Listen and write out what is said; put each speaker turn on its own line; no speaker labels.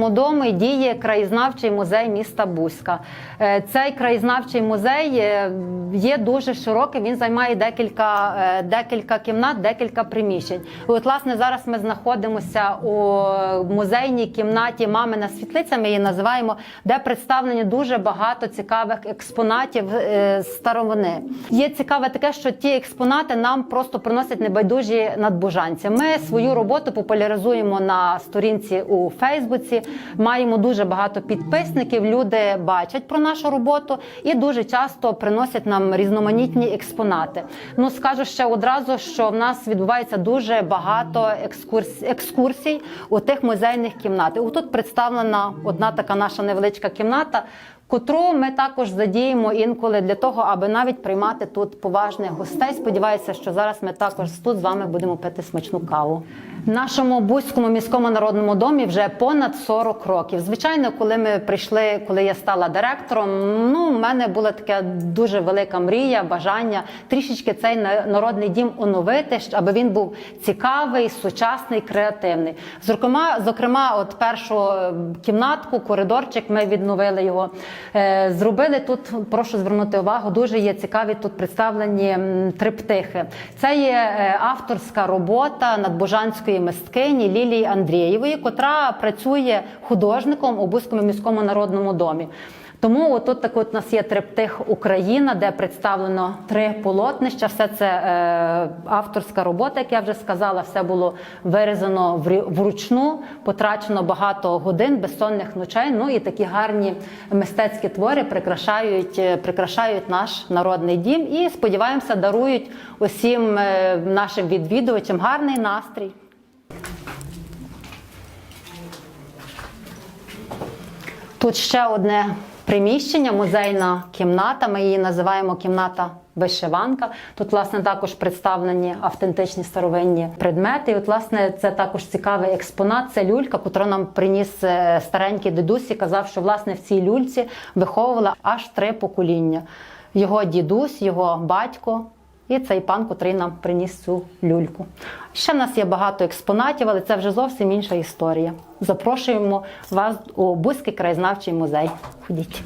народному домі діє краєзнавчий музей міста Бузька. Е, Цей краєзнавчий музей е, є дуже широкий. Він займає декілька, е, декілька кімнат, декілька приміщень. От, власне, зараз ми знаходимося у музейній кімнаті Мамина світлиця. Ми її називаємо, де представлені дуже багато цікавих експонатів старовини. Є цікаве таке, що ті експонати нам просто приносять небайдужі надбужанці. Ми свою роботу популяризуємо на сторінці у Фейсбуці. Маємо дуже багато підписників. Люди бачать про нашу роботу і дуже часто приносять нам різноманітні експонати. Ну скажу ще одразу, що в нас відбувається дуже багато екскурс... екскурсій у тих музейних кімнатах. Тут представлена одна така наша невеличка кімната. Котру ми також задіємо інколи для того, аби навіть приймати тут поважних гостей. Сподіваюся, що зараз ми також тут з вами будемо пити смачну каву. Нашому Бузькому міському народному домі вже понад 40 років. Звичайно, коли ми прийшли, коли я стала директором, ну в мене була така дуже велика мрія, бажання трішечки цей на- народний дім оновити, аби він був цікавий, сучасний, креативний. Зокрема, зокрема, от першу е, кімнатку, коридорчик, ми відновили його. Е, Зробили тут, прошу звернути увагу, дуже є цікаві тут представлені триптихи. Це є е, авторська робота надбожанської мисткині Лілії Андрієвої, котра працює художником у Бузькому міському народному домі. Тому отут так от нас є триптих Україна, де представлено три полотнища. Все це е, авторська робота, як я вже сказала, все було вирізано вручну, потрачено багато годин, безсонних ночей. Ну і такі гарні мистецькі твори прикрашають, е, прикрашають наш народний дім і сподіваємося, дарують усім е, нашим відвідувачам гарний настрій. Тут ще одне приміщення, музейна кімната. Ми її називаємо кімната вишиванка. Тут, власне, також представлені автентичні старовинні предмети. І, от, власне, це також цікавий експонат. Це люлька, котру нам приніс е, старенький дідусь і казав, що власне в цій люльці виховували аж три покоління. Його дідусь, його батько. І цей пан, котрий нам приніс цю люльку. Ще в нас є багато експонатів, але це вже зовсім інша історія. Запрошуємо вас у Бузький краєзнавчий музей. Ходіть.